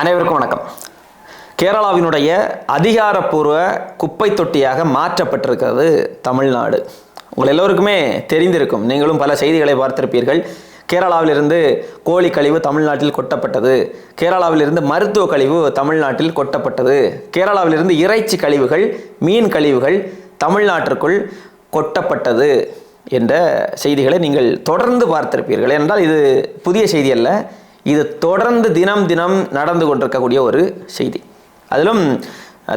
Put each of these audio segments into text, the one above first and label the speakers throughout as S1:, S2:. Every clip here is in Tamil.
S1: அனைவருக்கும் வணக்கம். கேரளாவினுடைய அதிகாரப்பூர்வ குப்பை தொட்டியாக மாற்றப்பட்டிருக்கிறது தமிழ்நாடு. உங்கள் எல்லோருக்குமே தெரிந்திருக்கும் நீங்களும் பல செய்திகளை பார்த்திருப்பீர்கள். கேரளாவிலிருந்து கோழி கழிவு தமிழ்நாட்டில் கொட்டப்பட்டது. கேரளாவிலிருந்து மருத்துவ கழிவு தமிழ்நாட்டில் கொட்டப்பட்டது. கேரளாவிலிருந்து இறைச்சி கழிவுகள் மீன் கழிவுகள் தமிழ்நாட்டிற்குள் கொட்டப்பட்டது என்ற செய்திகளை நீங்கள் தொடர்ந்து பார்த்திருப்பீர்கள். என்றால் இது புதிய செய்தி அல்ல. இது தொடர்ந்து தினம் தினம் நடந்து கொண்டிருக்கக்கூடிய ஒரு செய்தி. அதிலும்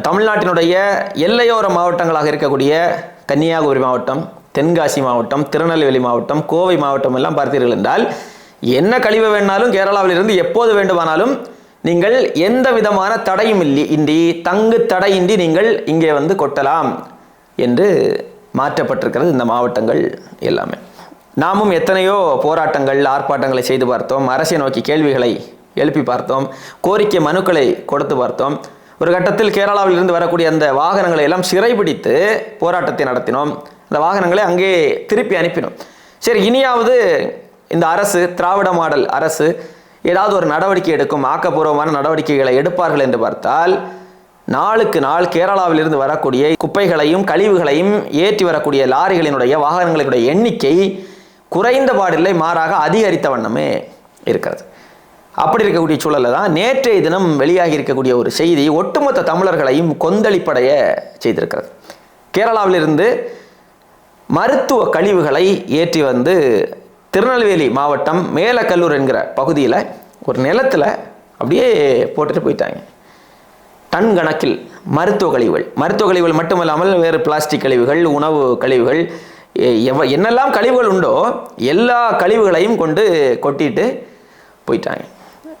S1: தமிழ்நாட்டினுடைய எல்லையோர மாவட்டங்களாக இருக்கக்கூடிய கன்னியாகுமரி மாவட்டம் தென்காசி மாவட்டம் திருநெல்வேலி மாவட்டம் கோவை மாவட்டம் எல்லாம் பார்த்தீர்கள் என்றால் என்ன கழிவு வேணாலும் கேரளாவிலிருந்து எப்போது வேண்டுமானாலும் நீங்கள் எந்த விதமான தடையும் இல்லை இன்றி தங்கு தடையின்றி நீங்கள் இங்கே வந்து கொட்டலாம் என்று மாற்றப்பட்டிருக்கிறது இந்த மாவட்டங்கள் எல்லாமே. நாமும் எத்தனையோ போராட்டங்கள் ஆர்ப்பாட்டங்களை செய்து பார்த்தோம். அரசை நோக்கி கேள்விகளை எழுப்பி பார்த்தோம். கோரிக்கை மனுக்களை கொடுத்து பார்த்தோம். ஒரு கட்டத்தில் கேரளாவிலிருந்து வரக்கூடிய அந்த வாகனங்களை எல்லாம் சிறைபிடித்து போராட்டத்தை நடத்தினோம். அந்த வாகனங்களை அங்கே திருப்பி அனுப்பினோம். சரி இனியாவது இந்த அரசு திராவிட மாடல் அரசு ஏதாவது ஒரு நடவடிக்கை எடுக்கும் ஆக்கப்பூர்வமான நடவடிக்கைகளை எடுப்பார்கள் என்று பார்த்தால் நாளுக்கு நாள் கேரளாவிலிருந்து வரக்கூடிய குப்பைகளையும் கழிவுகளையும் ஏற்றி வரக்கூடிய லாரிகளினுடைய வாகனங்களினுடைய எண்ணிக்கை குறைந்த பாடில்லை மாறாக அதிகரித்த வண்ணமே இருக்கிறது. அப்படி இருக்கக்கூடிய சூழலில் தான் நேற்றைய தினம் வெளியாகி இருக்கக்கூடிய ஒரு செய்தி ஒட்டுமொத்த தமிழர்களையும் கொந்தளிப்படைய செய்திருக்கிறது. கேரளாவிலிருந்து மருத்துவ கழிவுகளை ஏற்றி வந்து திருநெல்வேலி மாவட்டம் மேலக்கல்லூர் என்கிற பகுதியில் ஒரு நிலத்தில் அப்படியே போட்டுட்டு போயிட்டாங்க. டன் கணக்கில் மருத்துவ கழிவுகள் மருத்துவ கழிவுகள் மட்டுமல்லாமல் வேறு பிளாஸ்டிக் கழிவுகள் உணவு கழிவுகள் எவ என்னெல்லாம் கழிவுகள் உண்டோ எல்லா கழிவுகளையும் கொண்டு கொட்டிட்டு போயிட்டாங்க.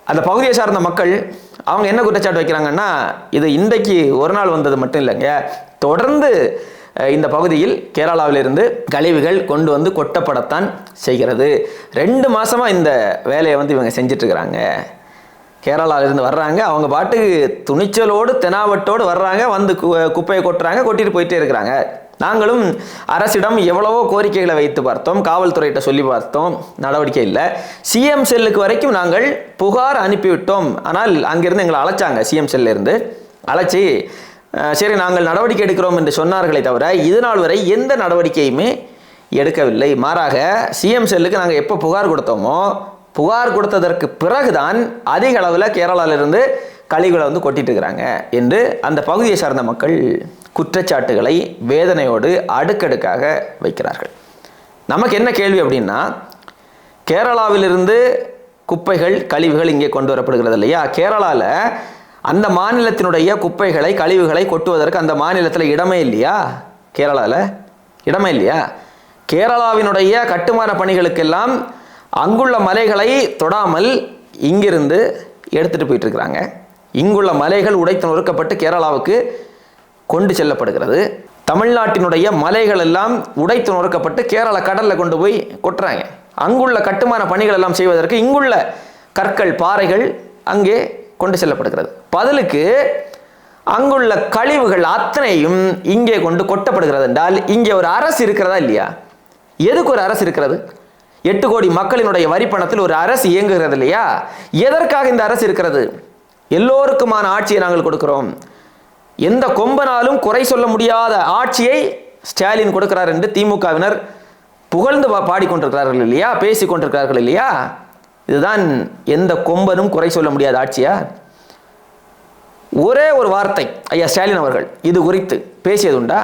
S1: அந்த பகுதியை சார்ந்த மக்கள் அவங்க என்ன குற்றச்சாட்டு வைக்கிறாங்கன்னா இது இன்றைக்கு ஒரு நாள் வந்தது மட்டும் இல்லைங்க. தொடர்ந்து இந்த பகுதியில் கேரளாவிலிருந்து கழிவுகள் கொண்டு வந்து கொட்டப்படத்தான் செய்கிறது. ரெண்டு மாதமாக இந்த வேலையை வந்து இவங்க செஞ்சிட்ருக்கிறாங்க. கேரளாவிலிருந்து வர்றாங்க. அவங்க பாட்டுக்கு துணிச்சலோடு தெனாவட்டோடு வர்றாங்க. வந்து கு- குப்பையை கொட்டுறாங்க கொட்டிட்டு போயிட்டே இருக்கிறாங்க. நாங்களும் அரசிடம் எவ்வளவோ கோரிக்கைகளை வைத்து பார்த்தோம் காவல்துறையிட்ட சொல்லி பார்த்தோம். நடவடிக்கை இல்லை. சிஎம் செல்லுக்கு வரைக்கும் நாங்கள் புகார் அனுப்பிவிட்டோம். ஆனால் அங்கிருந்து எங்களை அழைச்சாங்க சிஎம் செல்லிருந்து. அழைச்சி சரி நாங்கள் நடவடிக்கை எடுக்கிறோம் என்று சொன்னார்களே தவிர இது நாள் வரை எந்த நடவடிக்கையுமே எடுக்கவில்லை. மாறாக சிஎம் செல்லுக்கு நாங்கள் எப்போ புகார் கொடுத்தோமோ புகார் கொடுத்ததற்கு பிறகுதான் அதிக அளவில் கேரளாவிலிருந்து கழிவுகளை வந்து கொட்டிட்டு இருக்கிறாங்க என்று அந்த பகுதியை சார்ந்த மக்கள் குற்றச்சாட்டுகளை வேதனையோடு அடுக்கடுக்காக வைக்கிறார்கள். நமக்கு என்ன கேள்வி அப்படின்னா கேரளாவிலிருந்து குப்பைகள் கழிவுகள் இங்கே கொண்டு வரப்படுகிறது இல்லையா? கேரளாவில் அந்த மாநிலத்தினுடைய குப்பைகளை கழிவுகளை கொட்டுவதற்கு அந்த மாநிலத்தில் இடமே இல்லையா? கேரளாவில் இடமே இல்லையா? கேரளாவினுடைய கட்டுமான பணிகளுக்கெல்லாம் அங்குள்ள மலைகளை தொடாமல் இங்கிருந்து எடுத்துகிட்டு போயிட்டுருக்குறாங்க. இங்குள்ள மலைகள் உடைத்து நொறுக்கப்பட்டு கேரளாவுக்கு கொண்டு செல்லப்படுகிறது. தமிழ்நாட்டினுடைய மலைகள் எல்லாம் உடைத்து நொறுக்கப்பட்டு கேரள கடலில் கொண்டு போய் கொட்டுறாங்க. அங்குள்ள கட்டுமான பணிகள் எல்லாம் செய்வதற்கு இங்குள்ள கற்கள் பாறைகள் அங்கே கொண்டு செல்லப்படுகிறது. பதிலுக்கு அங்குள்ள கழிவுகள் அத்தனையும் இங்கே கொண்டு கொட்டப்படுகிறது என்றால் இங்கே ஒரு அரசு இருக்கிறதா இல்லையா? எதுக்கு ஒரு அரசு இருக்கிறது? எட்டு கோடி மக்களினுடைய வரிப்பணத்தில் ஒரு அரசு இயங்குகிறது இல்லையா? எதற்காக இந்த அரசு இருக்கிறது? எல்லோருக்குமான ஆட்சியை நாங்கள் கொடுக்கிறோம். எந்த கொம்பனாலும் குறை சொல்ல முடியாத ஆட்சியை ஸ்டாலின் கொடுக்கிறார் என்று திமுகவினர் புகழ்ந்து பாடிக்கொண்டிருக்கிறார்கள் இல்லையா? பேசி கொண்டிருக்கிறார்கள் இல்லையா? இதுதான் எந்த கொம்பனும் குறை சொல்ல முடியாத ஆட்சியா? ஒரே ஒரு வார்த்தை ஐயா ஸ்டாலின் அவர்கள் இது குறித்து பேசியதுண்டா?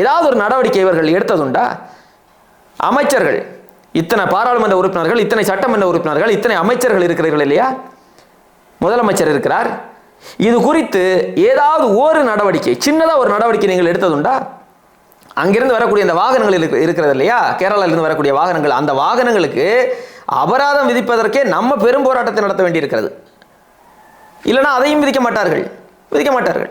S1: ஏதாவது ஒரு நடவடிக்கை இவர்கள் எடுத்ததுண்டா? அமைச்சர்கள் இத்தனை பாராளுமன்ற உறுப்பினர்கள் இத்தனை சட்டமன்ற உறுப்பினர்கள் இத்தனை அமைச்சர்கள் இருக்கிறீர்கள் இல்லையா? முதலமைச்சர் இருக்கிறார். இது குறித்து ஏதாவது ஒரு நடவடிக்கை சின்னதாக ஒரு நடவடிக்கை நீங்கள் எடுத்ததுண்டா? அங்கிருந்து வரக்கூடிய இந்த வாகனங்கள் இருக்கு- இருக்கிறது இல்லையா? கேரளாவிலிருந்து வரக்கூடிய வாகனங்கள் அந்த வாகனங்களுக்கு அபராதம் விதிப்பதற்கே நம்ம பெரும் போராட்டத்தை நடத்த வேண்டியிருக்கிறது. இல்லைன்னா அதையும் விதிக்க மாட்டார்கள். விதிக்க மாட்டார்கள்.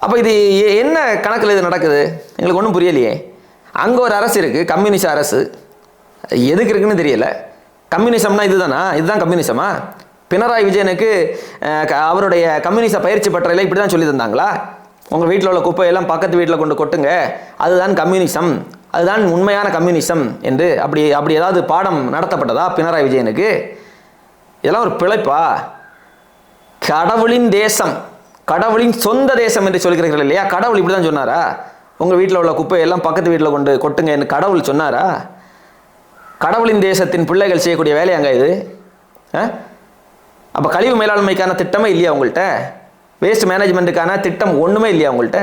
S1: அப்போ இது என்ன கணக்கில் இது நடக்குது? எங்களுக்கு ஒன்றும் புரியலையே. அங்கே ஒரு அரசு இருக்குது கம்யூனிஸ்ட் அரசு. எதுக்கு இருக்குன்னு தெரியல. கம்யூனிசம்னா இதுதானா? இதுதான் கம்யூனிசமா? பினராயி விஜயனுக்கு க- அவருடைய கம்யூனிச பயிற்சி பட்டறையில் இப்படி தான் சொல்லி தந்தாங்களா உங்கள் வீட்டில் உள்ள குப்பையெல்லாம் பக்கத்து வீட்டில் கொண்டு கொட்டுங்க. அதுதான் கம்யூனிசம். அதுதான் உண்மையான கம்யூனிசம் என்று அப்படி அப்படி ஏதாவது பாடம் நடத்தப்பட்டதா பினராயி விஜயனுக்கு? இதெல்லாம் ஒரு பிழைப்பா? கடவுளின் தேசம் கடவுளின் சொந்த தேசம் என்று சொல்கிறீர்கள் இல்லையா? கடவுள் இப்படி தான் சொன்னாரா? உங்கள் வீட்டில் உள்ள குப்பையெல்லாம் பக்கத்து வீட்டில் கொண்டு கொட்டுங்க என்று கடவுள் சொன்னாரா? கடவுளின் தேசத்தின் பிள்ளைகள் செய்யக்கூடிய வேலையாங்க இது? ஆ அப்போ கழிவு மேலாண்மைக்கான திட்டமே இல்லையா உங்கள்கிட்ட வேஸ்ட் மேனேஜ்மெண்ட்டுக்கான திட்டம் ஒன்றுமே இல்லையா உங்கள்கிட்ட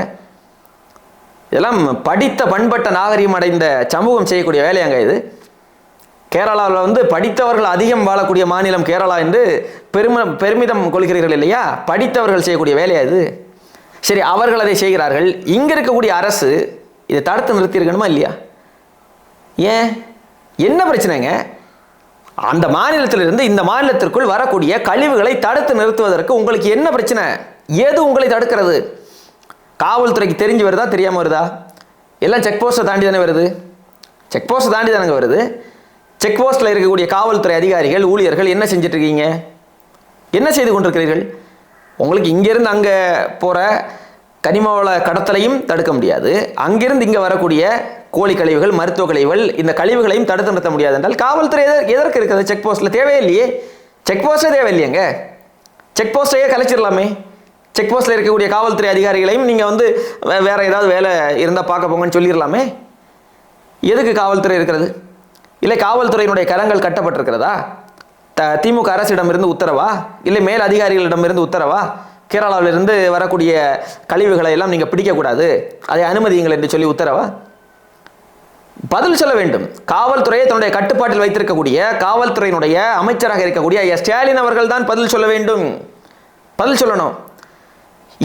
S1: இதெல்லாம் படித்த பண்பட்ட நாகரிகம் அடைந்த சமூகம் செய்யக்கூடிய வேலையாங்க இது. கேரளாவில் வந்து படித்தவர்கள் அதிகம் வாழக்கூடிய மாநிலம் கேரளா என்று பெரும பெருமிதம் கொள்கிறீர்கள் இல்லையா? படித்தவர்கள் செய்யக்கூடிய வேலையா இது? சரி அவர்கள் அதை செய்கிறார்கள். இங்கே இருக்கக்கூடிய அரசு இதை தடுத்து நிறுத்தியிருக்கணுமா இல்லையா? ஏன்? என்ன பிரச்சனைங்க? அந்த மாநிலத்திலிருந்து இந்த மாநிலத்திற்குள் வரக்கூடிய கழிவுகளை தடுத்து நிறுத்துவதற்கு உங்களுக்கு என்ன பிரச்சனை? ஏது உங்களை தடுக்கிறது? காவல்துறைக்கு தெரிஞ்சு வருதா தெரியாமல் வருதா? எல்லாம் செக் போஸ்ட்டை தாண்டி தானே வருது. செக் போஸ்ட்டை தாண்டி தானங்க வருது. செக் போஸ்ட்டில் இருக்கக்கூடிய காவல்துறை அதிகாரிகள் ஊழியர்கள் என்ன செஞ்சிட்ருக்கீங்க என்ன செய்து கொண்டிருக்கிறீர்கள்? உங்களுக்கு இங்கேருந்து அங்கே போகிற கனிமவள கடத்தலையும் தடுக்க முடியாது. அங்கிருந்து இங்கே வரக்கூடிய கோழி கழிவுகள் மருத்துவ கழிவுகள் இந்த கழிவுகளையும் தடுத்து நிறுத்த முடியாது என்றால் காவல்துறை எதற்கு எதற்கு இருக்கிறது செக் போஸ்ட்டில் தேவையில்லையே செக் போஸ்ட்டே தேவையில்லையங்க செக் போஸ்ட்டையே கலைச்சிடலாமே செக் போஸ்ட்டில் இருக்கக்கூடிய காவல்துறை அதிகாரிகளையும் நீங்கள் வந்து வேறு ஏதாவது வேலை இருந்தால் பார்க்க போங்கன்னு சொல்லிடலாமே எதுக்கு காவல்துறை இருக்கிறது? இல்லை காவல்துறையினுடைய கரங்கள் கட்டப்பட்டிருக்கிறதா? த திமுக அரசிடமிருந்து உத்தரவா? இல்லை மேல் அதிகாரிகளிடமிருந்து உத்தரவா? கேரளாவிலிருந்து வரக்கூடிய கழிவுகளை எல்லாம் நீங்கள் பிடிக்கக்கூடாது. அதை அனுமதியுங்கள் என்று சொல்லி உத்தரவா? பதில் சொல்ல வேண்டும். காவல்துறையை தன்னுடைய கட்டுப்பாட்டில் வைத்திருக்கக்கூடிய காவல்துறையினுடைய அமைச்சராக இருக்கக்கூடிய ஐயா ஸ்டாலின் அவர்கள் தான் பதில் சொல்ல வேண்டும். பதில் சொல்லணும்.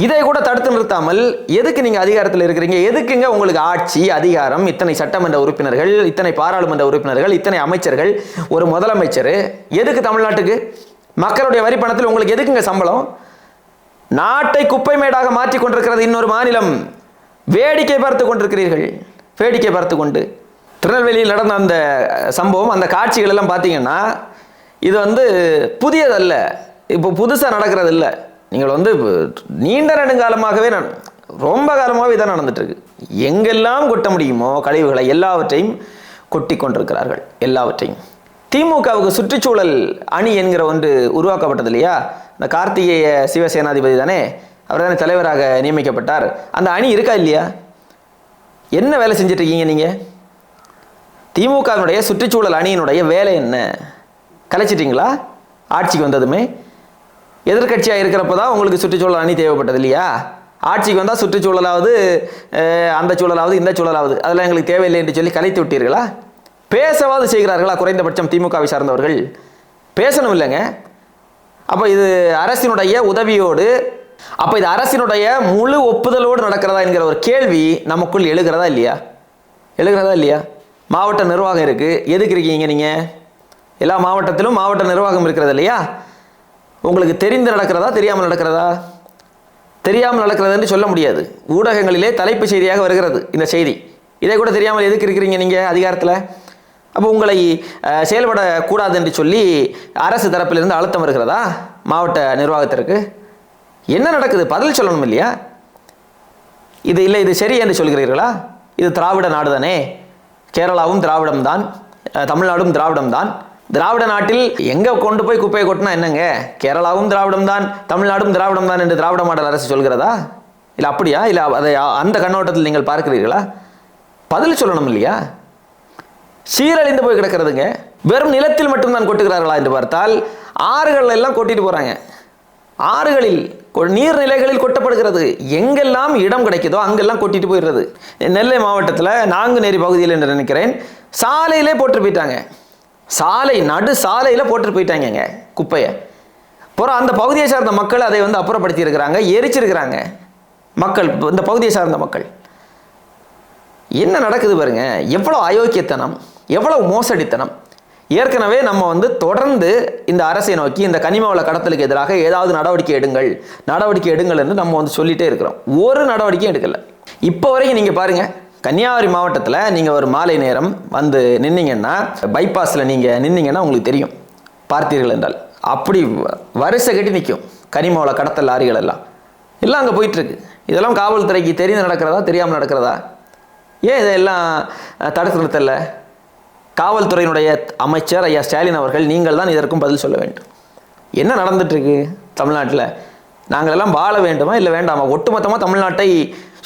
S1: இதை கூட தடுத்து நிறுத்தாமல் எதுக்கு நீங்கள் அதிகாரத்தில் இருக்கிறீங்க? எதுக்குங்க உங்களுக்கு ஆட்சி அதிகாரம் இத்தனை சட்டமன்ற உறுப்பினர்கள் இத்தனை பாராளுமன்ற உறுப்பினர்கள் இத்தனை அமைச்சர்கள் ஒரு முதலமைச்சர் எதுக்கு தமிழ்நாட்டுக்கு? மக்களுடைய வரி பணத்தில் உங்களுக்கு எதுக்குங்க சம்பளம்? நாட்டை குப்பை மேடாக மாற்றி கொண்டிருக்கிறது இன்னொரு மாநிலம். வேடிக்கை பார்த்து கொண்டிருக்கிறீர்கள். வேடிக்கை பார்த்து கொண்டு. திருநெல்வேலியில் நடந்த அந்த சம்பவம் அந்த காட்சிகள் எல்லாம் பார்த்தீங்கன்னா இது வந்து புதியதல்ல. இப்போ புதுசாக நடக்கிறது இல்லை நீங்கள் வந்து நீண்ட நெடுங்காலமாகவே நான் ரொம்ப காலமாகவே இதான் நடந்துட்டு எங்கெல்லாம் கொட்ட முடியுமோ கழிவுகளை எல்லாவற்றையும் கொட்டி கொண்டிருக்கிறார்கள். எல்லாவற்றையும். திமுகவுக்கு சுற்றுச்சூழல் அணி என்கிற ஒன்று உருவாக்கப்பட்டது இல்லையா? இந்த கார்த்திகேய சிவசேனாதிபதி தானே? அவர் தானே தலைவராக நியமிக்கப்பட்டார். அந்த அணி இருக்கா இல்லையா? என்ன வேலை செஞ்சிட்ருக்கீங்க நீங்கள் திமுகவினுடைய சுற்றுச்சூழல் அணியினுடைய வேலை என்ன? கலைச்சிட்டிங்களா? ஆட்சிக்கு வந்ததுமே? எதிர்க்கட்சியாக இருக்கிறப்ப தான் உங்களுக்கு சுற்றுச்சூழல் அணி தேவைப்பட்டது இல்லையா? ஆட்சிக்கு வந்தால் சுற்றுச்சூழலாவது அந்த சூழலாவது இந்த சூழலாவது அதெல்லாம் எங்களுக்கு தேவையில்லை என்று சொல்லி கலைத்து விட்டீர்களா? பேசவாது செய்கிறார்களா குறைந்தபட்சம் திமுகவை சார்ந்தவர்கள்? பேசணும் இல்லைங்க. அப்போ இது அரசினுடைய உதவியோடு அப்போ இது அரசினுடைய முழு ஒப்புதலோடு நடக்கிறதா என்கிற ஒரு கேள்வி நமக்குள் எழுகிறதா இல்லையா? எழுகிறதா இல்லையா? மாவட்ட நிர்வாகம் இருக்குது எதுக்கு இருக்கீங்க நீங்கள் எல்லா மாவட்டத்திலும் மாவட்ட நிர்வாகம் இருக்கிறது இல்லையா? உங்களுக்கு தெரிந்து நடக்கிறதா தெரியாமல் நடக்கிறதா? தெரியாமல் நடக்கிறதுன்னு சொல்ல முடியாது. ஊடகங்களிலே தலைப்பு செய்தியாக வருகிறது இந்த செய்தி. இதை கூட தெரியாமல் எதுக்கு இருக்கிறீங்க நீங்கள் அதிகாரத்தில்? அப்போ உங்களை செயல்படக்கூடாது என்று சொல்லி அரசு தரப்பிலிருந்து அழுத்தம் வருகிறதா? மாவட்ட நிர்வாகத்திற்கு? என்ன நடக்குது? பதில் சொல்லணும் இல்லையா? இது இல்லை இது சரி என்று சொல்கிறீர்களா? இது திராவிட நாடு தானே கேரளாவும் திராவிடம் தான் தமிழ்நாடும் திராவிடம் தான் திராவிட நாட்டில் எங்கே கொண்டு போய் குப்பையை கொட்டினா என்னங்க? கேரளாவும் திராவிடம் தான் தமிழ்நாடும் திராவிடம் தான் என்று திராவிட மாடல் அரசு சொல்கிறதா? இல்லை அப்படியா? இல்லை அதை அந்த கண்ணோட்டத்தில் நீங்கள் பார்க்கிறீர்களா? பதில் சொல்லணும் இல்லையா? சீரழிந்து போய் கிடக்கிறதுங்க. வெறும் நிலத்தில் மட்டும்தான் கொட்டுகிறார்களா என்று பார்த்தால் ஆறுகள் எல்லாம் கொட்டிட்டு போகிறாங்க ஆறுகளில் நீர்நிலைகளில் கொட்டப்படுகிறது. எங்கெல்லாம் இடம் கிடைக்குதோ அங்கெல்லாம் கொட்டிட்டு போயிடுறது. நெல்லை மாவட்டத்தில் நாங்குநேரி பகுதியில் என்று நினைக்கிறேன் சாலையிலே போட்டு போயிட்டாங்க. சாலை நடு சாலையில் போட்டு போயிட்டாங்கங்க குப்பையை. அப்புறம் அந்த பகுதியை சார்ந்த மக்கள் அதை வந்து அப்புறப்படுத்தி இருக்கிறாங்க எரிச்சிருக்கிறாங்க. மக்கள் இந்த பகுதியை சார்ந்த மக்கள். என்ன நடக்குது பாருங்க எவ்வளோ அயோக்கியத்தனம். எவ்வளோ மோசடித்தனம்? ஏற்கனவே நம்ம வந்து தொடர்ந்து இந்த அரசை நோக்கி இந்த கனிம வள கடத்தலுக்கு எதிராக ஏதாவது நடவடிக்கை எடுங்கள். நடவடிக்கை எடுங்கள் என்று நம்ம வந்து சொல்லிட்டே இருக்கிறோம். ஒரு நடவடிக்கையும் எடுக்கல. இப்போ வரைக்கும் நீங்கள் பாருங்க கன்னியாகுமரி மாவட்டத்தில் நீங்கள் ஒரு மாலை நேரம் வந்து நின்னீங்கன்னா பைபாஸில் நீங்கள் நின்னீங்கன்னா உங்களுக்கு தெரியும். பார்த்தீர்கள் என்றால். அப்படி வ- வரிசை கட்டி நிற்கும் கனிம கடத்தல் லாரிகள் எல்லாம். எல்லாம் அங்கே போயிட்டுருக்கு. இதெல்லாம் காவல்துறைக்கு தெரிந்து நடக்கிறதா தெரியாமல் நடக்கிறதா? ஏன் இதெல்லாம் தடுத்து நிறுத்தலை? காவல்துறையினுடைய அமைச்சர் ஐயா ஸ்டாலின் அவர்கள் நீங்கள் தான் இதற்கும் பதில் சொல்ல வேண்டும். என்ன நடந்துட்டுருக்கு தமிழ்நாட்டில்? நாங்கள் எல்லாம் வாழ வேண்டுமா இல்லை வேண்டாமா? ஒட்டுமொத்தமாக தமிழ்நாட்டை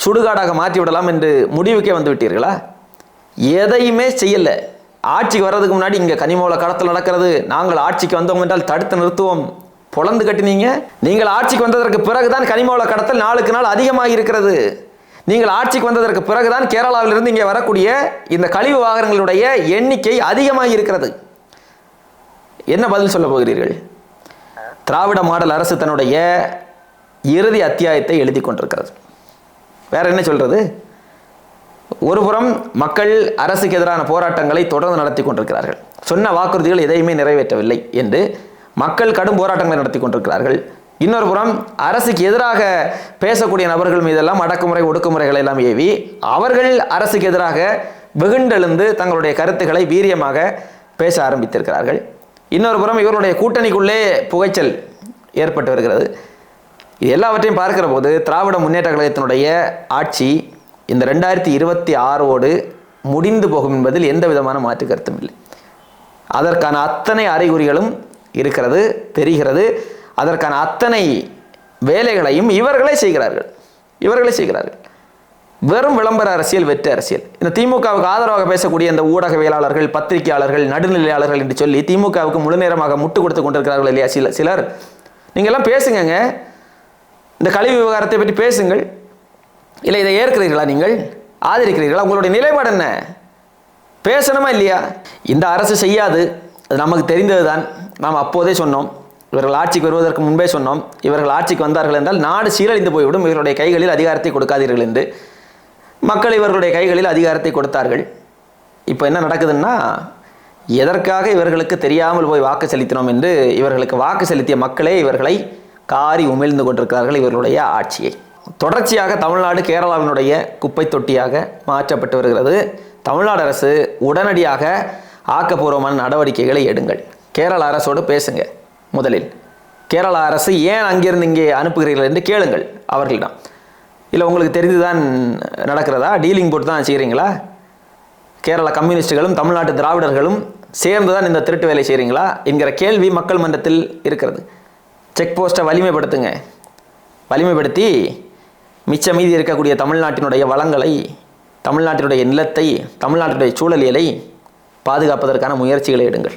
S1: சுடுகாடாக மாற்றி விடலாம் என்று முடிவுக்கே வந்து விட்டீர்களா? எதையுமே செய்யலை. ஆட்சிக்கு வர்றதுக்கு முன்னாடி இங்கே கனிமூல கடத்தல் நடக்கிறது. நாங்கள் ஆட்சிக்கு வந்தோம் என்றால் தடுத்து நிறுத்துவோம். பொழந்து கட்டினீங்க. நீங்கள் ஆட்சிக்கு வந்ததற்கு பிறகுதான் கனிமூல கடத்தல் நாளுக்கு நாள் அதிகமாக இருக்கிறது நீங்கள் ஆட்சிக்கு வந்ததற்கு பிறகுதான் கேரளாவிலிருந்து இங்கே வரக்கூடிய இந்த கழிவு வாகனங்களுடைய எண்ணிக்கை அதிகமாக இருக்கிறது. என்ன பதில் சொல்ல போகிறீர்கள்? திராவிட மாடல் அரசு தன்னுடைய இறுதி அத்தியாயத்தை எழுதி கொண்டிருக்கிறது. வேற என்ன சொல்றது? ஒருபுறம் மக்கள் அரசுக்கு எதிரான போராட்டங்களை தொடர்ந்து நடத்தி கொண்டிருக்கிறார்கள். சொன்ன வாக்குறுதிகள் எதையுமே நிறைவேற்றவில்லை என்று மக்கள் கடும் போராட்டங்களை நடத்தி கொண்டிருக்கிறார்கள். இன்னொரு புறம் அரசுக்கு எதிராக பேசக்கூடிய நபர்கள் மீதெல்லாம் அடக்குமுறை ஒடுக்குமுறைகளை எல்லாம் ஏவி அவர்கள் அரசுக்கு எதிராக வெகுண்டெழுந்து தங்களுடைய கருத்துக்களை வீரியமாக பேச ஆரம்பித்திருக்கிறார்கள். இன்னொரு புறம் இவருடைய கூட்டணிக்குள்ளே புகைச்சல் ஏற்பட்டு வருகிறது. இது எல்லாவற்றையும் பார்க்கிற போது திராவிட முன்னேற்ற கழகத்தினுடைய ஆட்சி இந்த ரெண்டாயிரத்தி இருபத்தி ஆறோடு முடிந்து போகும் என்பதில் எந்த விதமான மாற்று கருத்தும் இல்லை. அதற்கான அத்தனை அறிகுறிகளும் இருக்கிறது தெரிகிறது. அதற்கான அத்தனை வேலைகளையும் இவர்களே செய்கிறார்கள். இவர்களே செய்கிறார்கள். வெறும் விளம்பர அரசியல் வெற்றி அரசியல். இந்த திமுகவுக்கு ஆதரவாக பேசக்கூடிய இந்த ஊடகவியலாளர்கள் பத்திரிகையாளர்கள் நடுநிலையாளர்கள் என்று சொல்லி திமுகவுக்கு முழு நேரமாக முட்டு கொடுத்து கொண்டிருக்கிறார்கள் இல்லையா சில சிலர். நீங்கள்லாம் பேசுங்கங்க. இந்த கழிவு விவகாரத்தை பற்றி பேசுங்கள். இல்லை இதை ஏற்கிறீர்களா நீங்கள்? ஆதரிக்கிறீர்களா? உங்களுடைய நிலைப்பாடு என்ன? பேசணுமா இல்லையா? இந்த அரசு செய்யாது. அது நமக்கு தெரிந்ததுதான். நாம் அப்போதே சொன்னோம். இவர்கள் ஆட்சிக்கு வருவதற்கு முன்பே சொன்னோம் இவர்கள் ஆட்சிக்கு வந்தார்கள் என்றால் நாடு சீரழிந்து போய்விடும் இவருடைய கைகளில் அதிகாரத்தை கொடுக்காதீர்கள் என்று. மக்கள் இவர்களுடைய கைகளில் அதிகாரத்தை கொடுத்தார்கள். இப்போ என்ன நடக்குதுன்னா எதற்காக இவர்களுக்கு தெரியாமல் போய் வாக்கு செலுத்தினோம் என்று இவர்களுக்கு வாக்கு செலுத்திய மக்களே இவர்களை காரி உமிழ்ந்து கொண்டிருக்கிறார்கள் இவர்களுடைய ஆட்சியை. தொடர்ச்சியாக தமிழ்நாடு கேரளாவினுடைய குப்பை தொட்டியாக மாற்றப்பட்டு வருகிறது. தமிழ்நாடு அரசு உடனடியாக ஆக்கப்பூர்வமான நடவடிக்கைகளை எடுங்கள். கேரள அரசோடு பேசுங்கள் முதலில் கேரள அரசு ஏன் அங்கிருந்து இங்கே அனுப்புகிறீர்கள்? என்று கேளுங்கள் அவர்களிடம். இல்லை உங்களுக்கு தெரிந்துதான் நடக்கிறதா? டீலிங் போட்டு தான் செய்கிறீங்களா? கேரள கம்யூனிஸ்டுகளும் தமிழ்நாட்டு திராவிடர்களும் சேர்ந்து தான் இந்த திருட்டு வேலை செய்கிறீங்களா? என்கிற கேள்வி மக்கள் மன்றத்தில் இருக்கிறது. செக் போஸ்ட்டை வலிமைப்படுத்துங்க. வலிமைப்படுத்தி மிச்ச மீதி இருக்கக்கூடிய தமிழ்நாட்டினுடைய வளங்களை தமிழ்நாட்டினுடைய நிலத்தை தமிழ்நாட்டினுடைய சூழலியலை பாதுகாப்பதற்கான முயற்சிகளை எடுங்கள்.